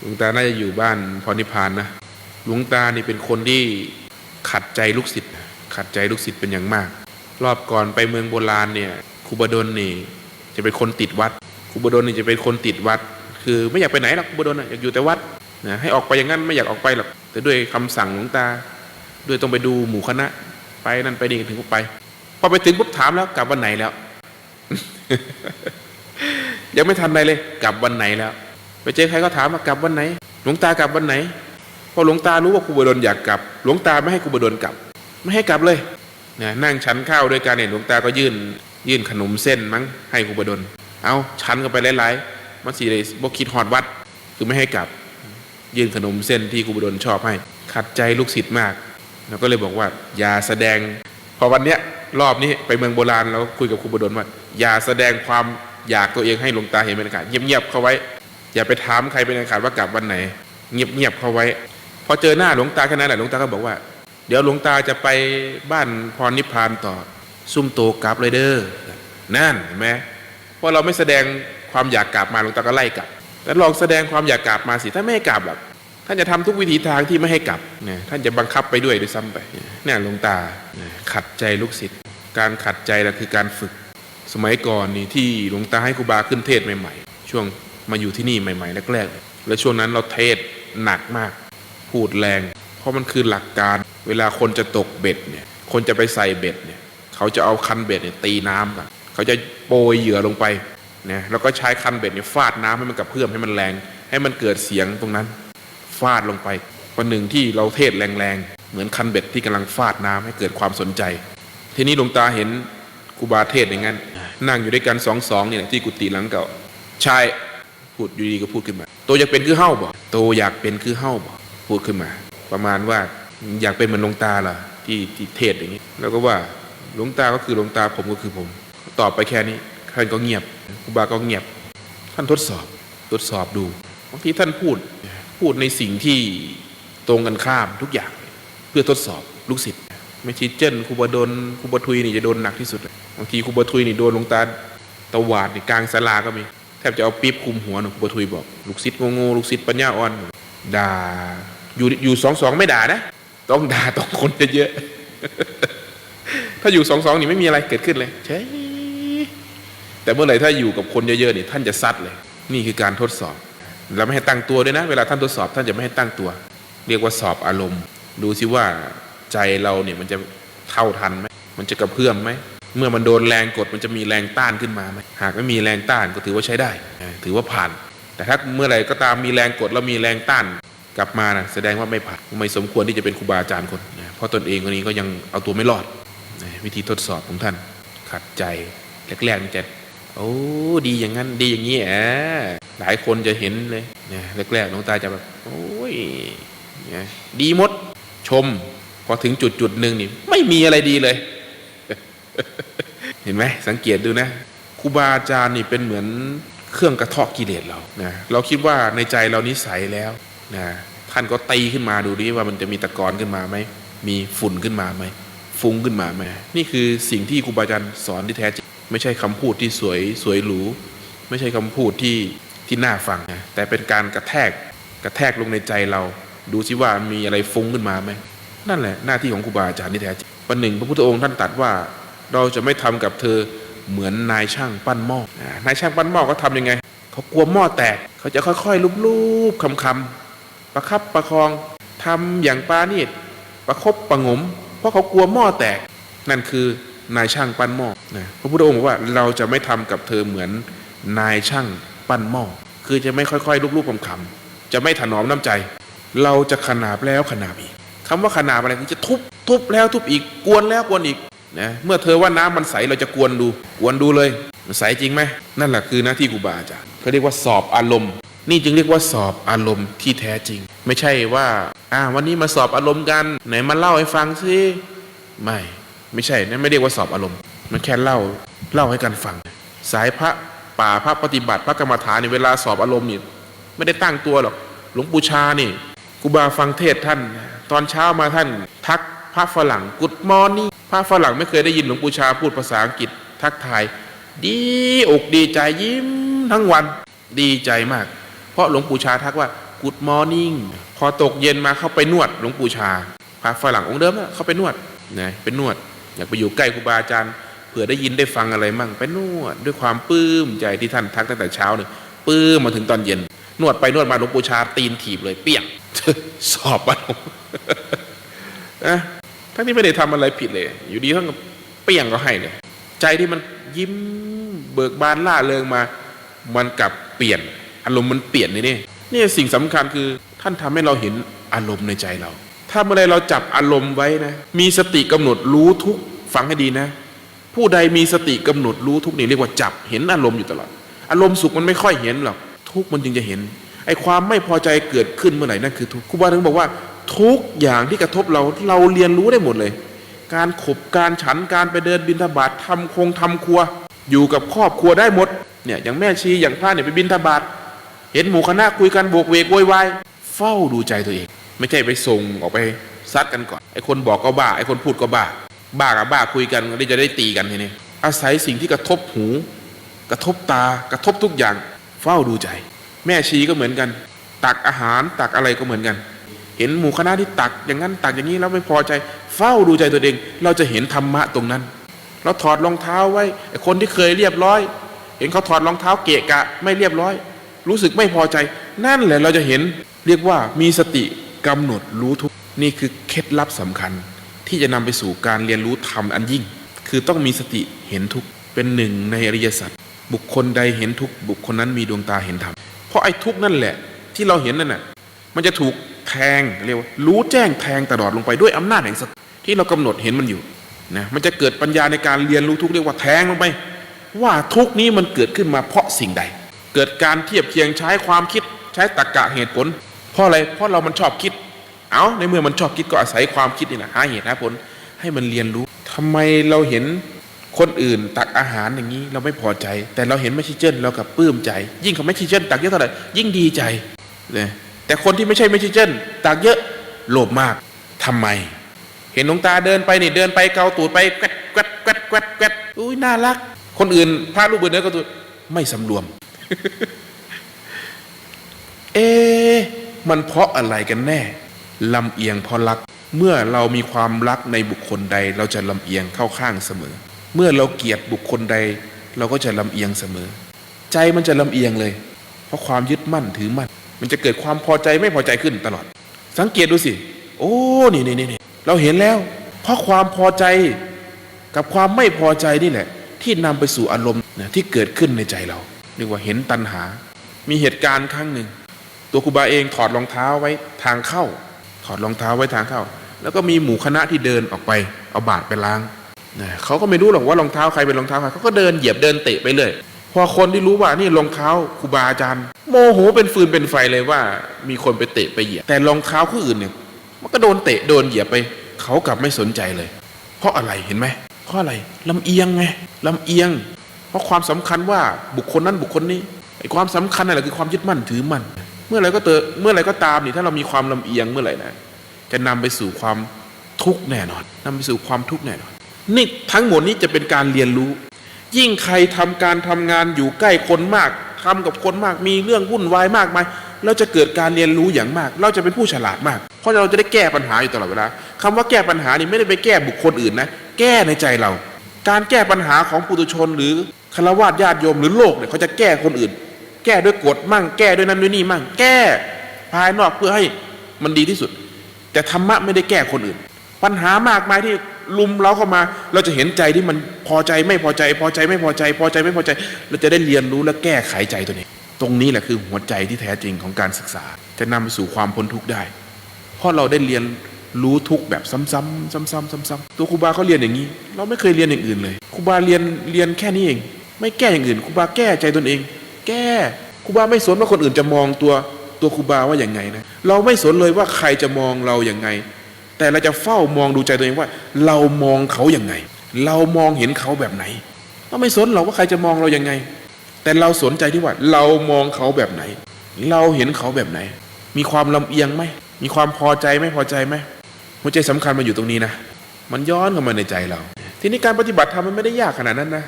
หลวงตาน่าจะอยู่บ้านพรนิพานนะหลวงตานี่เป็นคนที่ขัดใจลูกศิษย์ขัดใจลูกศิษย์เป็นอย่างมาก รอบก่อนไปเมืองโบราณเนี่ยครูบดลนี่จะเป็นคนติดวัดครูบดลนี่จะเป็นคนติดวัด คือไม่อยากไปไหนหรอกครูบดลน่ะอยากอยู่แต่วัดนะให้ออกไปอย่างนั้นไม่อยากออกไปหรอกแต่ด้วยคำสั่งหลวงตา ด้วยต้องไปดูหมู่คณะ ไปนั่นไปนี่ถึงก็ไป พอไปถึงปุ๊บถามแล้วกลับวันไหนแล้ว ยังไม่ทันไรเลย กลับวันไหนแล้ว เจอใครก็ถามว่ากลับวันไหน หลวงตากลับวันไหนพอหลวงตารู้ว่าครูบดลอยากกลับ หลวงตาไม่ให้ครูบดลกลับ ไม่ให้กลับเลยนะนั่งฉันข้าวด้วยกันเนี่ยหลวงตาก็ยื่น ยื่นขนมเส้นมั้งให้ครูบดลเอาฉันกันไปหลายๆมันสีเลยบกคิดหอดวัดคือไม่ให้กลับ ยื่นขนมเส้นที่ครูบดลชอบให้ ขัดใจลูกศิษย์มากแล้วก็เลยบอกว่า อย่าแสดง พอวันเนี้ยรอบนี้ไปเมืองโบราณเราคุยกับครูบดลว่าอย่าแสดงความอยากตัวเองให้หลวงตาเห็นเป็นอันขาดเงียบๆเข้าไว้ อย่าไปถามใครเป็นอันขาดว่ากลับวันไหน เงียบๆเขาไว้ พอเจอหน้าหลวงตาแค่นั้นแหละหลวงตาก็บอกว่า เดี๋ยวหลวงตาจะไปบ้านพรนิพพานต่อ ซุ่มโตกลับเลยเด้อนั่นเห็นไหมพราะเราไม่แสดงความอยากกลับมาหลวงตาก็ไล่กลับแล้วลองแสดงความอยากกลับมาสิถ้าไม่ให้กลับหรอกท่านจะทำทุกวิธีทางที่ไม่ให้กลับเนี่ยท่านจะบังคับไปด้วยด้วยซ้ำไปเนี่ยหลวงตาขัดใจลูกศิษย์การขัดใจนะคือการฝึก สมัยก่อนนี่ที่หลวงตาให้ครูบาขึ้นเทศใหม่ๆ ช่วง มาอยู่ที่นี่ใหม่ ๆ แรกๆ แล้วช่วงนั้นเราเทศหนักมาก พูดแรง เพราะมันคือหลักการ เวลาคนจะตกเบ็ดเนี่ย คนจะไปใส่เบ็ดเนี่ย เขาจะเอาคันเบ็ดเนี่ยตีน้ำก่อนเขาจะโปรยเหยื่อลงไปนะแล้วก็ใช้คันเบ็ดเนี่ยฟาดน้ำให้มันกระเพื่อมให้มันแรง ให้มันเกิดเสียงตรงนั้น ฟาดลงไปวันหนึ่งที่เราเทศแรงๆ เหมือนคันเบ็ดที่กำลังฟาดน้ำให้เกิดความสนใจ ทีนี้หลวงตาเห็นครูบาเทศอย่างนั้น นั่งอยู่ด้วยกันสองสองเนี่แหละที่กุฏิหลังเก่าชาย พูดอยู่ดีก็พูดขึ้นมา โตอยากเป็นคือเฮ้าบ่โตอยากเป็นคือเฮ้าบ่พูดขึ้นมา ประมาณว่าอยากเป็นเหมือนหลวงตาล่ะที่ที่เทศอย่างนี้ แล้วก็ว่าหลวงตาก็คือหลวงตาผมก็คือผม ตอบไปแค่นี้ท่านก็เงียบครูบาก็เงียบ ท่านทดสอบทดสอบดูบางทีท่านพูดพูดในสิ่งที่ตรงกันข้ามทุกอย่าง เพื่อทดสอบลูกศิษย์ไม่ใช่เจนครูบาโดนครูบาทุยนี่จะโดนหนักที่สุดเลยบางทีครูบาทุยนี่โดนหลวงตาตะหวาดนี่กลางศาลาก็มี แทบจะเอาปี๊บคุมหัวหนูครูบาทุยบอก ลูกศิษย์โง่ๆลูกศิษย์ปัญญาอ่อน ด่า อยู่อยู่สองสองไม่ด่านะ ต้องด่าต้องคนเยอะๆถ้าอยู่สองสองนี่ไม่มีอะไรเกิดขึ้นเลยเฉยแต่เมื่อไหร่ถ้าอยู่กับคนเยอะๆนี่ท่านจะซัดเลย นี่คือการทดสอบเราไม่ให้ตั้งตัวด้วยนะ เวลาท่านทดสอบท่านจะไม่ให้ตั้งตัว เรียกว่าสอบอารมณ์ ดูสิว่าใจเราเนี่ยมันจะเท่าทันไหมมันจะกระเพื่อมไหม เมื่อมันโดนแรงกดมันจะมีแรงต้านขึ้นมาไหมหากไม่มีแรงต้านก็ถือว่าใช้ได้ ถือว่าผ่าน แต่ถ้าเมื่อไหร่ก็ตามมีแรงกดแล้วมีแรงต้านกลับมานะแสดงว่าไม่ผ่านไม่สมควรที่จะเป็นครูบาอาจารย์คนนะเพราะตนเองคนนี้ก็ยังเอาตัวไม่รอดนะวิธีทดสอบของท่าน ขัดใจแรกๆนี่จะโอ้ดีอย่างนั้นดีอย่างนี้แอะหลายคนจะเห็นเลยนะแรกๆหลวงตาจะแบบโอ้ยนะดีมดชม พอถึงจุดจุดหนึ่งนี่ไม่มีอะไรดีเลย เห็นไหมสังเกตดูนะครูบาอาจารย์นี่เป็นเหมือนเครื่องกระเทาะกิเลสเรานะเราคิดว่าในใจเรานิสัยแล้วนะท่านก็ตีขึ้นมาดูดิว่ามันจะมีตะกอนขึ้นมาไหมมีฝุ่นขึ้นมาไหมฟุ้งขึ้นมาไหมนี่คือสิ่งที่ครูบาอาจารย์สอนที่แท้จริงไม่ใช่คำพูดที่สวยสวยหรูไม่ใช่คำพูดที่ที่น่าฟังนะแต่เป็นการกระแทกกระแทกลงในใจเรา ดูสิว่ามีอะไรฟุ้งขึ้นมาไหมนั่นแหละหน้าที่ของครูบาอาจารย์ที่แท้จริงวันหนึ่งพระพุทธองค์ท่านตรัสว่า เราจะไม่ทำกับเธอเหมือนนายช่างปั้นหม้อนายช่างปั้นหม้อเขาทำยังไง เขากลัวหม้อแตก เขาจะค่อยๆลูบๆคำๆประคับประคองทำอย่างปานีตประคบประงม เพราะเขากลัวหม้อแตก นั่นคือนายช่างปั้นหม้อนะพระพุทธองค์บอกว่าเราจะไม่ทำกับเธอเหมือนนายช่างปั้นหม้อคือจะไม่ค่อยๆลูบๆคำๆจะไม่ถนอมน้ำใจ เราจะขนาบแล้วขนาบอีกคำว่าขนาบอะไรคือจะทุบทุบแล้วทุบอีกกวนแล้วกวนอีก นะเมื่อเธอว่าน้ำมันใสเราจะกวนดู กวนดูเลยมันใสจริงไหมนั่นแหละคือหน้าที่ครูบาอาจารย์เขาเรียกว่าสอบอารมณ์ นี่จึงเรียกว่าสอบอารมณ์ที่แท้จริง ไม่ใช่ว่าอ่าวันนี้มาสอบอารมณ์กัน ไหนมาเล่าให้ฟังสิไม่ไม่ใช่นั่นไม่เรียกว่าสอบอารมณ์ มันแค่เล่าเล่าให้กันฟัง สายพระป่าพระปฏิบัติพระกรรมฐานในเวลาสอบอารมณ์นี่ไม่ได้ตั้งตัวหรอกหลวงปู่ชานี่ครูบาฟังเทศท่าน ตอนเช้ามาท่านทักพระฝรั่งกุดมอนี่ พระฝรั่งไม่เคยได้ยินหลวงปู่ชาพูดภาษาอังกฤษทักทาย ดีอกดีใจยิ้มทั้งวันดีใจมาก เพราะหลวงปู่ชาทักว่ากูดมอร์นิ่งพอตกเย็นมาเข้าไปนวดหลวงปู่ชาพระฝรั่งองค์เดิมเข้าไปนวดนะเป็นนวด อยากไปอยู่ใกล้ครูบาอาจารย์เผื่อได้ยินได้ฟังอะไรมั่งไปนวด ด้วยความปลื้มใจที่ท่านทักตั้งแต่เช้าเนี่ยปลื้มมาถึงตอนเย็น นวดไปนวดมาหลวงปู่ชาตีนถีบเลยเปี้ยงสอบไปนะ ทั้งที่ไม่ได้ทำอะไรผิดเลย อยู่ดีท่านก็เปี้ยงก็ให้เลยใจที่มันยิ้มเบิกบานล่าเริงมา มันกลับเปลี่ยน อารมณ์มันเปลี่ยนนี่นี่นี่สิ่งสำคัญคือท่านทำให้เราเห็นอารมณ์ในใจเรา ถ้าเมื่อไรเราจับอารมณ์ไว้นะ มีสติกำหนดรู้ทุกฟังให้ดีนะ ผู้ใดมีสติกำหนดรู้ทุกนี่เรียกว่าจับเห็นอารมณ์อยู่ตลอด อารมณ์สุขมันไม่ค่อยเห็นหรอกทุกมันจึงจะเห็นไอ้ความไม่พอใจเกิดขึ้นเมื่อไหร่นั่นคือทุกครูบาถึงบอกว่า ทุกอย่างที่กระทบเราเราเรียนรู้ได้หมดเลย การขบการฉันการไปเดินบินทบาททำคงทำครัว อยู่กับครอบครัวได้หมดเนี่ยอย่างแม่ชีอย่างพระเนี่ยไปบินทบาทเห็นหมู่คณะคุยกันโบกเวกโวยวายเฝ้าดูใจตัวเอง ไม่ใช่ไปส่งออกไปซัดกันก่อนไอ้คนบอกก็บ้าไอ้คนพูดก็บ้า บ้ากับบ้าคุยกันก็จะได้ตีกันทีนี้อาศัยสิ่งที่กระทบหู กระทบตากระทบทุกอย่าง เฝ้าดูใจ แม่ชีก็เหมือนกัน ตักอาหารตักอะไรก็เหมือนกัน เห็นหมู่คณะที่ตัก อย่างนั้นตักอย่างนี้แล้วไม่พอใจ เฝ้าดูใจตัวเอง เราจะเห็นธรรมะตรงนั้น เราถอดรองเท้าไว้คนที่เคยเรียบร้อย เห็นเขาถอดรองเท้าเกะกะ ไม่เรียบร้อย รู้สึกไม่พอใจ นั่นแหละเราจะเห็นเรียกว่ามีสติกำหนดรู้ทุกนี่คือเคล็ดลับสำคัญ ที่จะนำไปสู่การเรียนรู้ธรรมอันยิ่ง คือต้องมีสติเห็นทุกเป็นหนึ่งในอริยสัจบุคคลใดเห็นทุกบุคคลนั้นมีดวงตาเห็นธรรมเพราะไอ้ทุกนั่นแหละ ที่เราเห็นนั่นน่ะมันจะถูก แทงเรียกว่ารู้แจ้งแทงตลอดลงไปด้วยอำนาจแห่งสติที่เรากำหนดเห็นมันอยู่นะมันจะเกิดปัญญาในการเรียนรู้ทุกเรียกว่าแทงลงไป ว่าทุกนี้มันเกิดขึ้นมาเพราะสิ่งใด เกิดการเทียบเคียงใช้ความคิดใช้ตรรกะเหตุผล เพราะอะไรเพราะเรามันชอบคิด เอาในเมื่อมันชอบคิดก็อาศัยความคิดนี่แหละหาเหตุหาผลให้มันเรียนรู้ทำไมเราเห็นคนอื่นตักอาหารอย่างนี้เราไม่พอใจ แต่เราเห็นไม่ช่เจิ้นเรากับปลื้มใจ ยิ่งเขาไม่ช่เจิ้นตักเยอะเท่าไหร่ยิ่งดีใจเลย แต่คนที่ไม่ใช่ไม่ใช่เจนตักเยอะโลภมากทำไม เห็นหลวงตาเดินไปนี่เดินไปเกาตูดไปแกวดแกวดแกวดแกวดแกวดอุ้ยน่ารัก คนอื่นพระรูปอื่นเดินเกาตูดไม่สำรวม เอ๊มันเพราะอะไรกันแน่ลำเอียงเพราะรัก เมื่อเรามีความรักในบุคคลใด เราจะลำเอียงเข้าข้างเสมอ เมื่อเราเกลียดบุคคลใด เราก็จะลำเอียงเสมอ ใจมันจะลำเอียงเลย เพราะความยึดมั่นถือมั่น มันจะเกิดความพอใจไม่พอใจขึ้นตลอด สังเกตดูสิ โอ้นี่นี่นี่เราเห็นแล้ว เพราะความพอใจกับความไม่พอใจนี่แหละ ที่นำไปสู่อารมณ์นะที่เกิดขึ้นในใจเราเรียกว่าเห็นตัณหา มีเหตุการณ์ครั้งหนึ่ง ตัวครูบาเองถอดรองเท้าไว้ทางเข้า ถอดรองเท้าไว้ทางเข้า แล้วก็มีหมู่คณะที่เดินออกไป เอาบาตรไปล้างนะเขาก็ไม่รู้หรอกว่ารองเท้าใครเป็นรองเท้าใครเขาก็เดินเหยียบเดินเตะไปเลย พอคนที่รู้ว่านี่รองเท้าครูบาอาจารย์ โมโหเป็นฟืนเป็นไฟเลยว่า มีคนไปเตะไปเหยียบแต่รองเท้าผู้อื่นเนี่ยมันก็โดนเตะโดนเหยียบไป เขากลับไม่สนใจเลย เพราะอะไรเห็นไหมเพราะอะไรลำเอียงไงลำเอียง เพราะความสำคัญว่าบุคคลนั้นบุคคลนี้ไอ้ความสำคัญนั่นแหละคือความยึดมั่นถือมั่นเมื่อไรก็เตอเมื่อไรก็ตามนี่ถ้าเรามีความลำเอียงเมื่อไหร่นะจะนำไปสู่ความทุกข์แน่นอนนำไปสู่ความทุกข์แน่นอนนี่ทั้งหมดนี้จะเป็นการเรียนรู้ ยิ่งใครทำการทำงานอยู่ใกล้คนมากทำกับคนมากมีเรื่องวุ่นวายมากมายเราจะเกิดการเรียนรู้อย่างมาก เราจะเป็นผู้ฉลาดมาก เพราะเราจะได้แก้ปัญหาอยู่ตลอดเวลาคำว่าแก้ปัญหานี่ไม่ได้ไปแก้บุคคลอื่นนะ แก้ในใจเรา การแก้ปัญหาของปุถุชนหรือคารวะญาติโยมหรือโลกเนี่ยเขาจะแก้คนอื่น แก้ด้วยกฎมั่ง แก้ด้วยนั้นด้วยนี่มั่ง แก้ภายนอกเพื่อให้มันดีที่สุด แต่ธรรมะไม่ได้แก้คนอื่น ปัญหามากมายที่ ลุมเราเข้ามา เราจะเห็นใจที่มันพอใจไม่พอใจ พอใจไม่พอใจ พอใจไม่พอใจ เราจะได้เรียนรู้และแก้ไขใจตัวเองตรงนี้แหละคือหัวใจที่แท้จริงของการศึกษา จะนำไปสู่ความพ้นทุกข์ได้ เพราะเราได้เรียนรู้ทุกแบบซ้ำๆซ้ำๆซ้ำๆตัวครูบาเขาเรียนอย่างนี้ เราไม่เคยเรียนอย่างอื่นเลยครูบาเรียนเรียนแค่นี้เอง ไม่แก้อย่างอื่นครูบาแก้ใจตนเอง แก้ครูบาไม่สนว่าคนอื่นจะมองตัวตัวครูบาว่าอย่างไงนะเราไม่สนเลยว่าใครจะมองเราอย่างไง แต่เราจะเฝ้ามองดูใจตัวเองว่า เรามองเขาอย่างไง เรามองเห็นเขาแบบไหนเราไม่สนหรอกว่าใครจะมองเราอย่างไง แต่เราสนใจที่ว่า เรามองเขาแบบไหน เราเห็นเขาแบบไหน มีความลำเอียงไหมมีความพอใจไม่พอใจไหมหัวใจสำคัญมันอยู่ตรงนี้นะมันย้อนเข้ามาในใจเรา ทีนี้การปฏิบัติธรรมมันไม่ได้ยากขนาดนั้นนะ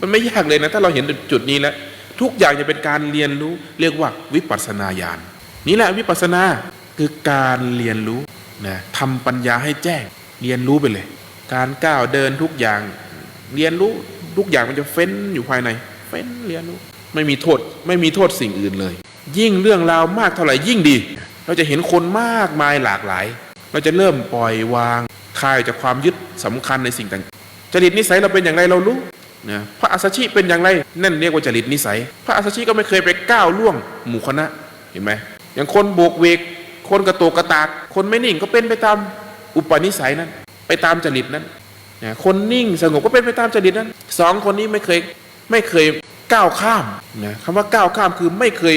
มันไม่ยากเลยนะ ถ้าเราเห็นจุดนี้แล้วทุกอย่างจะเป็นการเรียนรู้ เรียกว่าวิปัสสนาญาณนี่แหละวิปัสสนาคือการเรียนรู้ นะทำปัญญาให้แจ้ง เรียนรู้ไปเลย การก้าวเดินทุกอย่าง เรียนรู้ทุกอย่างมันจะเฟ้นอยู่ภายใน เฟ้นเรียนรู้ ไม่มีโทษไม่มีโทษสิ่งอื่นเลย ยิ่งเรื่องราวมากเท่าไหร่ยิ่งดี เราจะเห็นคนมากมายหลากหลาย เราจะเริ่มปล่อยวางคลายจากความยึดสำคัญในสิ่งต่างจริตนิสัยเราเป็นอย่างไรเรารู้นะพระอัสชิเป็นอย่างไรนั่นเรียกว่าจริตนิสัย พระอัสชิก็ไม่เคยไปก้าวล่วงหมู่คณะเห็นไหมอย่างคนโบกเวก คนกระโตกกระตาก คนไม่นิ่งก็เป็นไปตามอุปนิสัยนั้น ไปตามจริตนั้นนะคนนิ่งสงบก็เป็นไปตามจริตนั้นสองคนนี้ไม่เคยไม่เคยก้าวข้ามนะคำว่าก้าวข้ามคือไม่เคย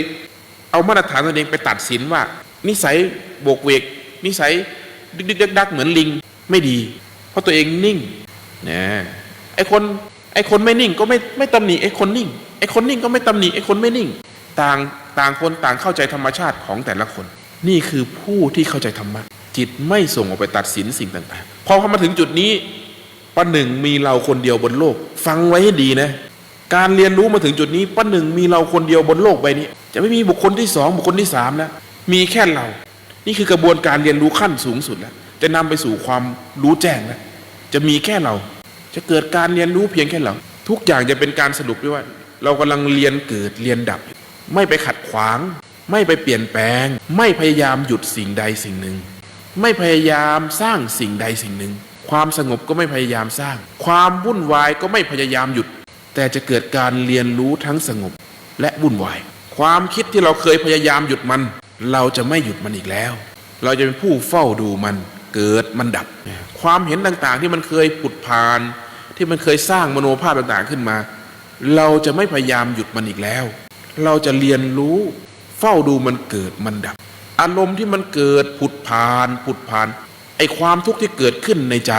เอามาตรฐานตัวเองไปตัดสินว่า นิสัยโบกเวก นิสัยดึกดึกดักดักเหมือนลิงไม่ดี เพราะตัวเองนิ่งนะไอคนไอคนไม่นิ่งก็ไม่ไม่ตำหนิไอคนนิ่งไอคนนิ่งก็ไม่ตำหนิไอคนไม่นิ่ง ต่างต่างคนต่างเข้าใจธรรมชาติของแต่ละคน นี่คือผู้ที่เข้าใจธรรมะจิตไม่ส่งออกไปตัดสินสิ่งต่างๆ พอพอมาถึงจุดนี้ป้าหนึ่งมีเราคนเดียวบนโลก ฟังไว้ให้ดีนะ การเรียนรู้มาถึงจุดนี้ป้าหนึ่งมีเราคนเดียวบนโลกใบนี้ จะไม่มีบุคคลที่สองบุคคลที่สามแล้วมีแค่เรา นี่คือกระบวนการเรียนรู้ขั้นสูงสุดแล้วจะนำไปสู่ความรู้แจ้งแล้วจะมีแค่เรา จะเกิดการเรียนรู้เพียงแค่เรา ทุกอย่างจะเป็นการสรุปด้วยว่า เรากำลังเรียนเกิดเรียนดับ ไม่ไปขัดขวาง ไม่ไปเปลี่ยนแปลง ไม่พยายามหยุดสิ่งใดสิ่งหนึ่ง ไม่พยายามสร้างสิ่งใดสิ่งหนึ่ง ความสงบก็ไม่พยายามสร้าง ความวุ่นวายก็ไม่พยายามหยุด แต่จะเกิดการเรียนรู้ทั้งสงบและวุ่นวาย ความคิดที่เราเคยพยายามหยุดมัน เราจะไม่หยุดมันอีกแล้ว เราจะเป็นผู้เฝ้าดูมัน เกิดมันดับ ความเห็นต่างๆที่มันเคยผุดพาน ที่มันเคยสร้างมโนภาพต่างๆขึ้นมา เราจะไม่พยายามหยุดมันอีกแล้ว เราจะเรียนรู้ เฝ้าดูมันเกิดมันดับ อารมณ์ที่มันเกิดผุดพานผุดพานไอความทุกข์ที่เกิดขึ้นในใจ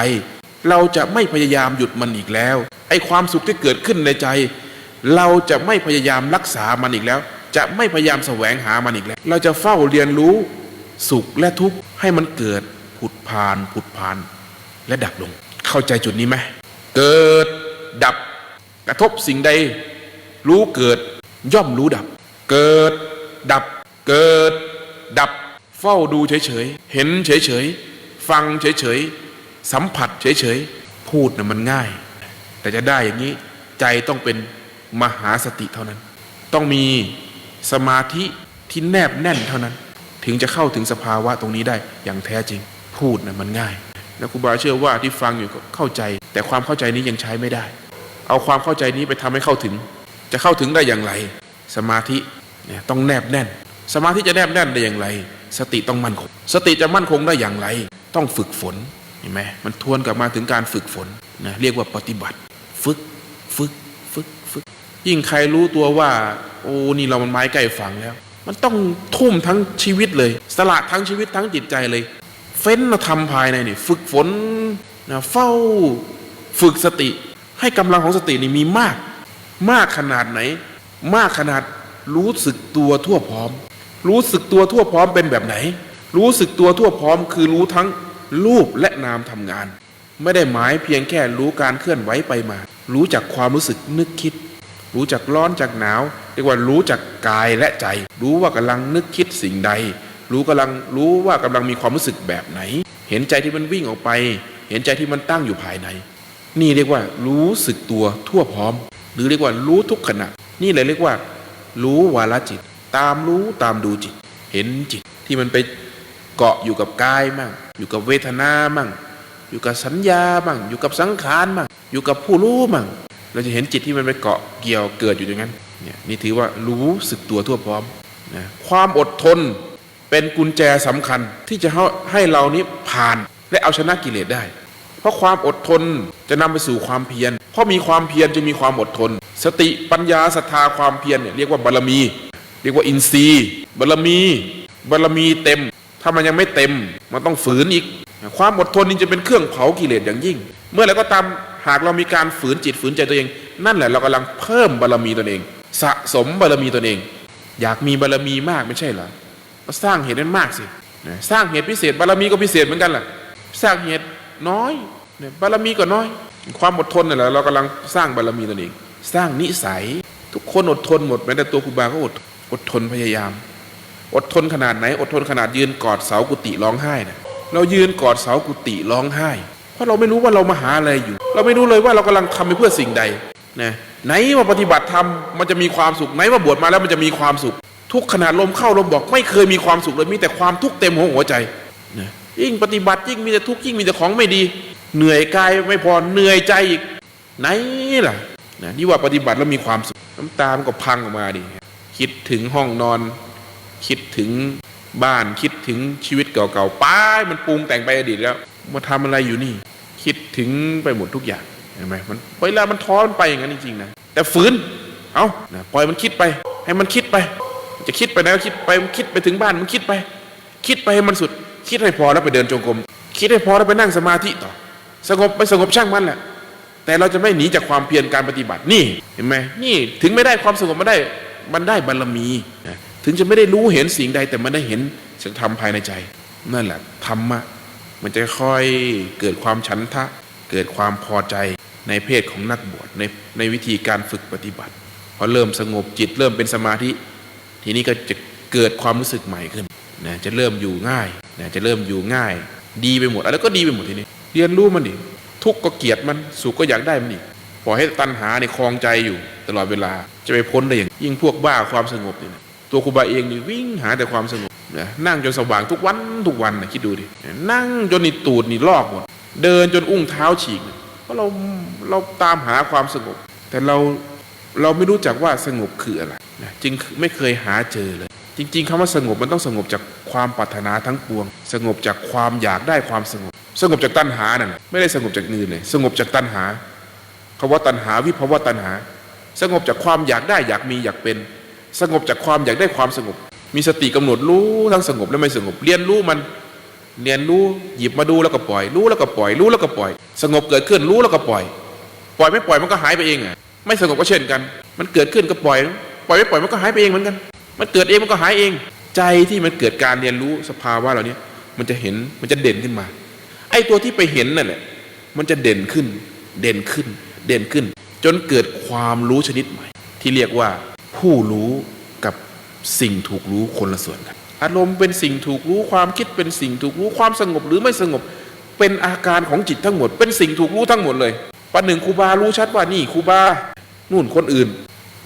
เราจะไม่พยายามหยุดมันอีกแล้ว ไอความสุขที่เกิดขึ้นในใจ เราจะไม่พยายามรักษามันอีกแล้ว จะไม่พยายามแสวงหามันอีกแล้ว เราจะเฝ้าเรียนรู้สุขและทุกข์ให้มันเกิดผุดพานผุดพาน และดับลง เข้าใจจุดนี้ไหมเกิดดับกระทบสิ่งใด รู้เกิดย่อมรู้ดับ เกิด ดับเกิด ดับเฝ้าดูเฉยๆ เห็นเฉยๆ ฟังเฉยๆ สัมผัสเฉยๆ พูดนะ่ะมันง่าย แต่จะได้อย่างนี้ใจต้องเป็นมหาสติเท่านั้น ต้องมีสมาธิที่แนบแน่นเท่านั้น ถึงจะเข้าถึงสภาวะตรงนี้ได้อย่างแท้จริง พูดนะ่ะมันง่ายแล้วครูบาเชื่อว่าที่ฟังอยู่ก็เข้าใจ แต่ความเข้าใจนี้ยังใช้ไม่ได้ เอาความเข้าใจนี้ไปทำให้เข้าถึง จะเข้าถึงได้อย่างไร สมาธิ เนี่ยต้องแนบแน่น สมาธิจะแนบแน่นได้อย่างไร สติต้องมั่นคง สติจะมั่นคงได้อย่างไร ต้องฝึกฝนเห็นไหมมันทวนกลับมาถึงการฝึกฝนนะเรียกว่าปฏิบัติ ฝึกฝึกฝึกฝึก ยิ่งใครรู้ตัวว่า โอ้นี่เรามันไม้ใกล้ฝังแล้ว มันต้องทุ่มทั้งชีวิตเลย สละทั้งชีวิตทั้งจิตใจเลย เฟ้นมาทำภายในนี่ฝึกฝนนะเฝ้าฝึกสติ ให้กำลังของสตินี่มีมาก มากขนาดไหน มากขนาด รู้สึกตัวทั่วพร้อม รู้สึกตัวทั่วพร้อมเป็นแบบไหน รู้สึกตัวทั่วพร้อม คือรู้ทั้งรูปและนามทำงาน ไม่ได้หมายเพียงแค่รู้การเคลื่อนไหวไปมา รู้จักความรู้สึกนึกคิด รู้จักร้อนจากหนาวเรียกว่ารู้จักกายและใจ รู้ว่ากำลังนึกคิดสิ่งใด รู้กำลังรู้ว่ากำลังมีความรู้สึกแบบไหน เห็นใจที่มันวิ่งออกไป เห็นใจที่มันตั้งอยู่ภายใน นี่เรียกว่ารู้สึกตัวทั่วพร้อม หรือเรียกว่ารู้ทุกขณะ นี่เลยเรียกว่า รู้วาลจิต ตามรู้ตามดูจิต เห็นจิตที่มันไปเกาะอยู่กับกายมั่งอยู่กับเวทนามั่งอยู่กับสัญญามั่งอยู่กับสังขารมั่งอยู่กับผู้รู้มั่งเราจะเห็นจิตที่มันไปเกาะเกี่ยวเกิดอยู่อย่างนั้นเนี่ยนี่ถือว่ารู้สึกตัวทั่วพร้อมนะความอดทนเป็นกุญแจสำคัญที่จะให้ให้เรานี้ผ่านและเอาชนะกิเลสได้ เพราะความอดทน จะนำไปสู่ความเพียร เพราะมีความเพียรจะมีความอดทน สติปัญญาศรัทธาความเพียรเนี่ยเรียกว่าบารมี เรียกว่าอินทรีย์บารมี บารมีเต็ม ถ้ามันยังไม่เต็ม มันต้องฝืนอีก ความอดทนนี่จะเป็นเครื่องเผากิเลสอย่างยิ่ง เมื่อไรก็ตามหากเรามีการฝืนจิตฝืนใจตัวเอง นั่นแหละเรากำลังเพิ่มบารมีตนเอง สะสมบารมีตนเอง อยากมีบารมีมากไม่ใช่เหรอก็สร้างเหตุนั้นมากสิสร้างเหตุพิเศษบารมีก็พิเศษเหมือนกันแหละสร้างเหตุน้อย บารมีก็น้อย ความอดทนนี่แหละเรากำลังสร้างบารมีตนเอง สร้างนิสัย ทุกคนอดทนหมดแม้แต่ตัวครูบาก็อดอดทนพยายาม อดทนขนาดไหน อดทนขนาดยืนกอดเสากุฏิร้องไห้นะเรายืนกอดเสากุฏิร้องไห้ เพราะเราไม่รู้ว่าเรามาหาอะไรอยู่ เราไม่รู้เลยว่าเรากำลังทำไปเพื่อสิ่งใดนะไหนว่าปฏิบัติธรรมมันจะมีความสุขไหนว่าบวชมาแล้วมันจะมีความสุข ทุกขนาดลมเข้าลมบอกไม่เคยมีความสุขเลยมีแต่ความทุกข์เต็มหัวหัวใจนะยิ่งปฏิบัติยิ่งมีแต่ทุกข์ยิ่งมีแต่ของไม่ดี เหนื่อยกายไม่พอเหนื่อยใจอีกไหนล่ะนะนี่ว่าปฏิบัติแล้วมีความสุขน้ำตามันก็พังออกมาดิคิดถึงห้องนอน คิดถึงบ้านคิดถึงชีวิตเก่าๆป้ายมันปรุงแต่งไปอดีตแล้ว มาทำอะไรอยู่นี่ คิดถึงไปหมดทุกอย่างเห็นไหมมันเวลามันท้อนไปอย่างนั้นจริงๆนะแต่ฝืนเอานะปล่อยมันคิดไป ให้มันคิดไป จะคิดไปไหนก็คิดไปมันคิดไปถึงบ้านมันคิดไป คิดไปให้มันสุด คิดให้พอแล้วไปเดินจงกรมคิดให้พอแล้วไปนั่งสมาธิต่อ สงบไปสงบช่างมันแหละแต่เราจะไม่หนีจากความเพียรการปฏิบัตินี่เห็นไหมนี่ถึงไม่ได้ความสงบมาได้มันได้บารมีถึงจะไม่ได้รู้เห็นสิ่งใด แต่มันได้เห็นสัจธรรมภายในใจ นั่นแหละธรรมะมันจะค่อยเกิดความฉันทะ เกิดความพอใจในเพศของนักบวชในในวิธีการฝึกปฏิบัติพอเริ่มสงบจิตเริ่มเป็นสมาธิ ทีนี้ก็จะเกิดความรู้สึกใหม่ขึ้นนะจะเริ่มอยู่ง่ายนะจะเริ่มอยู่ง่าย ดีไปหมดอะไรก็ดีไปหมดทีนี้ เรียนรู้มันดิทุกข์ก็เกลียดมันสุขก็อยากได้มันอีกปล่อยให้ตัณหาในคลองใจอยู่ ตลอดเวลาจะไปพ้นได้อย่างยิ่งพวกบ้าความสงบนี่นะตัวครูบาเองนี่วิ่งหาแต่ความสงบนะนั่งจนสว่างทุกวันทุกวันนะคิดดูดินั่งจนนี่ตูดนี่ลอกหมดเดินจนอุ้งเท้าฉีกเพราะเราเราตามหาความสงบ แต่เราเราไม่รู้จักว่าสงบคืออะไรนะจึงไม่เคยหาเจอเลย จริง ๆคำว่าสงบมันต้องสงบจากความปรารถนาทั้งปวง สงบจากความอยากได้ความสงบ สงบจากตัณหานั่นไม่ได้สงบจากอื่นเลยสงบจากตัณหาคำว่าตัณหาวิภาวะตัณหา สงบจากความอยากได้อยากมีอยากเป็น สงบจากความอยากได้ความสงบ มีสติกำหนดรู้ทั้งสงบและไม่สงบ เรียนรู้มันเรียนรู้หยิบมาดูแล้วก็ปล่อย รู้แล้วก็ปล่อย รู้แล้วก็ปล่อย สงบเกิดขึ้นรู้แล้วก็ปล่อย ปล่อยไม่ปล่อยมันก็หายไปเองอะไม่สงบก็เช่นกัน มันเกิดขึ้นก็ปล่อย ปล่อยไม่ปล่อยมันก็หายไปเองเหมือนกัน มันเกิดเองมันก็หายเอง ใจที่มันเกิดการเรียนรู้สภาวะเหล่านี้มันจะเห็นมันจะเด่นขึ้นมา ไอ้ตัวที่ไปเห็นนั่นแหละมันจะเด่นขึ้น เด่นขึ้น เด่นขึ้น จนเกิดความรู้ชนิดใหม่ ที่เรียกว่า ผู้รู้กับสิ่งถูกรู้คนละส่วนกัน อารมณ์เป็นสิ่งถูกรู้ความคิดเป็นสิ่งถูกรู้ความสงบหรือไม่สงบ เป็นอาการของจิตทั้งหมด เป็นสิ่งถูกรู้ทั้งหมดเลยปันหนึ่งครูบารู้ชัดว่านี่ครูบานู่นคนอื่น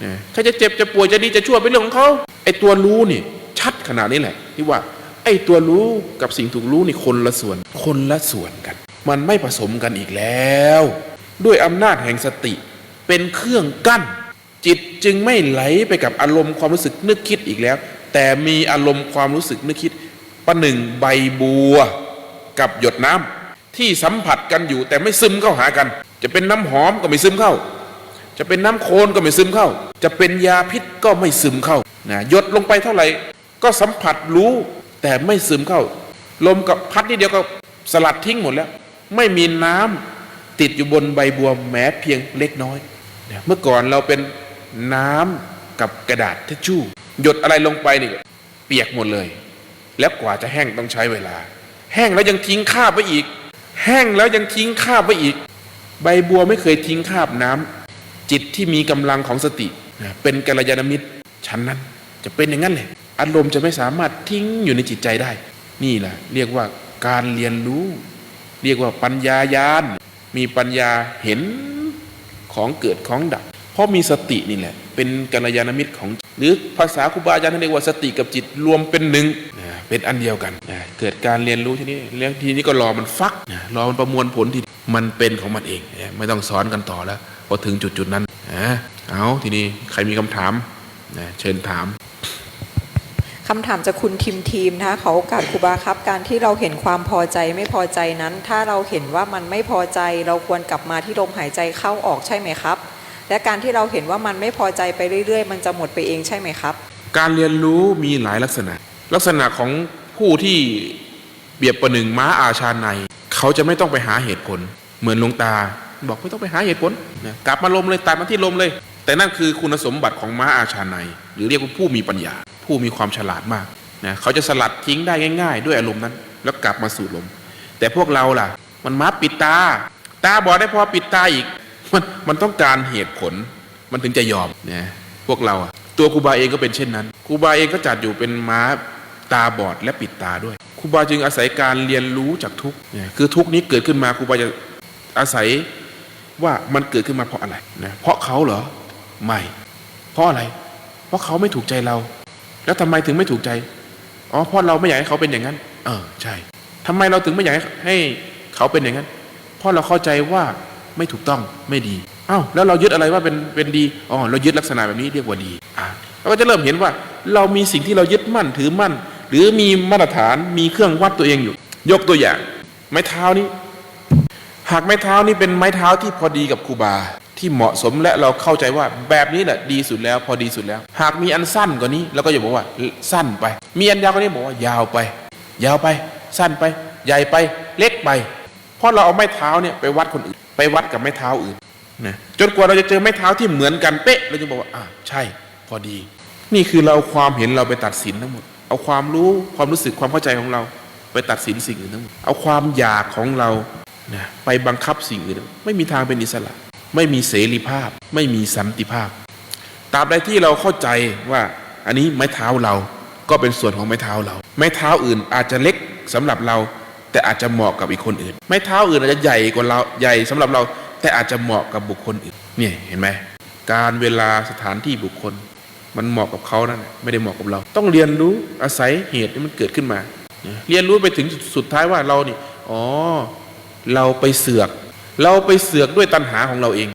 นะถ้าจะเจ็บจะป่วยจะดีจะชั่วเป็นเรื่องของเขาไอ้ตัวรู้นี่ ชัดขนาดนี้แหละที่ว่า ไอ้ตัวรู้กับสิ่งถูกรู้นี่คนละส่วน คนละส่วนกัน มันไม่ผสมกันอีกแล้ว ด้วยอำนาจแห่งสติ เป็นเครื่องกั้น จิตจึงไม่ไหลไปกับอารมณ์ความรู้สึกนึกคิดอีกแล้ว แต่มีอารมณ์ความรู้สึกนึกคิดประหนึ่งใบบัว กับหยดน้ำที่สัมผัสกันอยู่แต่ไม่ซึมเข้าหากัน จะเป็นน้ำหอมก็ไม่ซึมเข้า จะเป็นน้ำโคลนก็ไม่ซึมเข้า จะเป็นยาพิษก็ไม่ซึมเข้านะหยดลงไปเท่าไหร่ ก็สัมผัสรู้ แต่ไม่ซึมเข้า ลมกับพัดนิดเดียวก็สลัดทิ้งหมดแล้ว ไม่มีน้ำติดอยู่บนใบบัวแม้เพียงเล็กน้อย เมื่อก่อนเราเป็นน้ำกับกระดาษทิชชู่ หยดอะไรลงไปนี่เปียกหมดเลย แล้วกว่าจะแห้งต้องใช้เวลา แห้งแล้วยังทิ้งคราบไว้อีก แห้งแล้วยังทิ้งคราบไว้อีก ใบบัวไม่เคยทิ้งคราบน้ำจิตที่มีกำลังของสติเป็นกัลยาณมิตรชั้นนั้นจะเป็นอย่างนั้นเลย อารมณ์จะไม่สามารถทิ้งอยู่ในจิตใจได้ นี่แหละเรียกว่าการเรียนรู้ เรียกว่าปัญญายานมีปัญญาเห็นของเกิดของดับ เพราะมีสตินี่แหละ เป็นกัลยาณมิตรของ หรือภาษาครูบาอาจารย์ท่านเรียกว่าสติกับจิตรวมเป็นหนึ่งนะเป็นอันเดียวกันนะเกิดการเรียนรู้ทีนี้เรื่องทีนี้ก็รอมันฟักนะรอมันประมวลผลที่มันเป็นของมันเองนะไม่ต้องสอนกันต่อแล้วพอถึงจุดจุดๆนั้นนะเอาทีนี้ใครมีคำถามนะเชิญถาม คำถามจากคุณทีมทีมนะคะขอโอกาสครูบาครับ การที่เราเห็นความพอใจไม่พอใจนั้น ถ้าเราเห็นว่ามันไม่พอใจ เราควรกลับมาที่ลมหายใจเข้าออกใช่ไหมครับ และการที่เราเห็นว่ามันไม่พอใจไปเรื่อย ๆ มันจะหมดไปเองใช่ไหมครับ การเรียนรู้มีหลายลักษณะ ลักษณะของผู้ที่เปรียบประหนึ่งม้าอาชาในเขาจะไม่ต้องไปหาเหตุผล เหมือนหลวงตา บอกไม่ต้องไปหาเหตุผลนะกลับมาลมเลยตัดมาที่ลมเลย แต่นั่นคือคุณสมบัติของม้าอาชาในหรือเรียกว่าผู้มีปัญญา ผู้มีความฉลาดมากนะเขาจะสลัดทิ้งได้ง่าย ๆ ด้วยอารมณ์นั้น แล้วกลับมาสู่ลม แต่พวกเราล่ะ มันม้าปิดตา ตาบอดได้พอปิดตาอีก มันมันต้องการเหตุผล มันถึงจะยอมนะพวกเราอะตัวครูบาเองก็เป็นเช่นนั้นครูบาเองก็จัดอยู่เป็นม้าตาบอดและปิดตาด้วยครูบาจึงอาศัยการเรียนรู้จากทุกเนี่ยคือทุกนี้เกิดขึ้นมาครูบาจะอาศัยว่ามันเกิดขึ้นมาเพราะอะไรนะเพราะเขาเหรอไม่ เพราะอะไร เพราะเขาไม่ถูกใจเรา แล้วทำไมถึงไม่ถูกใจอ๋อเพราะเราไม่อยากให้เขาเป็นอย่างนั้น เออใช่ทำไมเราถึงไม่อยากให้ใหเขาเป็นอย่างนั้น เพราะเราเข้าใจว่าไม่ถูกต้องไม่ดีอ้าวแล้วเรายึดอะไรว่าเป็นเป็นดีอ๋อเรายึดลักษณะแบบนี้เรียกว่าดีอ่าเราก็จะเริ่มเห็นว่า เรามีสิ่งที่เรายึดมั่นถือมั่น หรือมีมาตรฐานมีเครื่องวัดตัวเองอยู่ ยกตัวอย่าง ไม้เท้านี้ หากไม้เท้านี่เป็นไม้เท้าที่พอดีกับครูบา ที่เหมาะสมและเราเข้าใจว่าแบบนี้แหละดีสุดแล้ว พอดีสุดแล้ว หากมีอันสั้นกว่านี้เราก็จะบอกว่าสั้นไป มีอันยาวกว่านี้บอกว่ายาวไป ยาวไป สั้นไป ใหญ่ไปเล็กไป เพราะเราเอาไม้เท้าเนี่ยไปวัดคนอื่น ไปวัดกับไม้เท้าอื่นนะจนกว่าเราจะเจอไม้เท้าที่เหมือนกันเป๊ะเราจะบอกว่าอ่าใช่ พอดี นี่คือเราเอาความเห็นเราไปตัดสินทั้งหมด เอาความรู้ความรู้สึกความเข้าใจของเรา ไปตัดสินสิ่งอื่นทั้งหมดเอาความอยากของเรานะไปบังคับสิ่งอื่น ไม่มีทางเป็นอิสระ ไม่มีเสรีภาพ ไม่มีสันติภาพตราบใดที่เราเข้าใจว่าอันนี้ไม้เท้าเราก็เป็นส่วนของไม้เท้าเรา ไม้เท้าอื่นอาจจะเล็กสำหรับเรา แต่อาจจะเหมาะกับอีกคนอื่น ไม้เท้าอื่นอาจจะใหญ่กว่าเราใหญ่สำหรับเรา แต่อาจจะเหมาะกับบุคคลอื่นเนี่ยเห็นไหมการเวลาสถานที่บุคคล มันเหมาะกับเขานั่นแหละไม่ได้เหมาะกับเรา ต้องเรียนรู้อาศัยเหตุที่มันเกิดขึ้นมา เรียนรู้ไปถึงสุดท้ายว่าเรานี่อ๋อเราไปเสือก เราไปเสือกด้วยตัณหาของเราเอง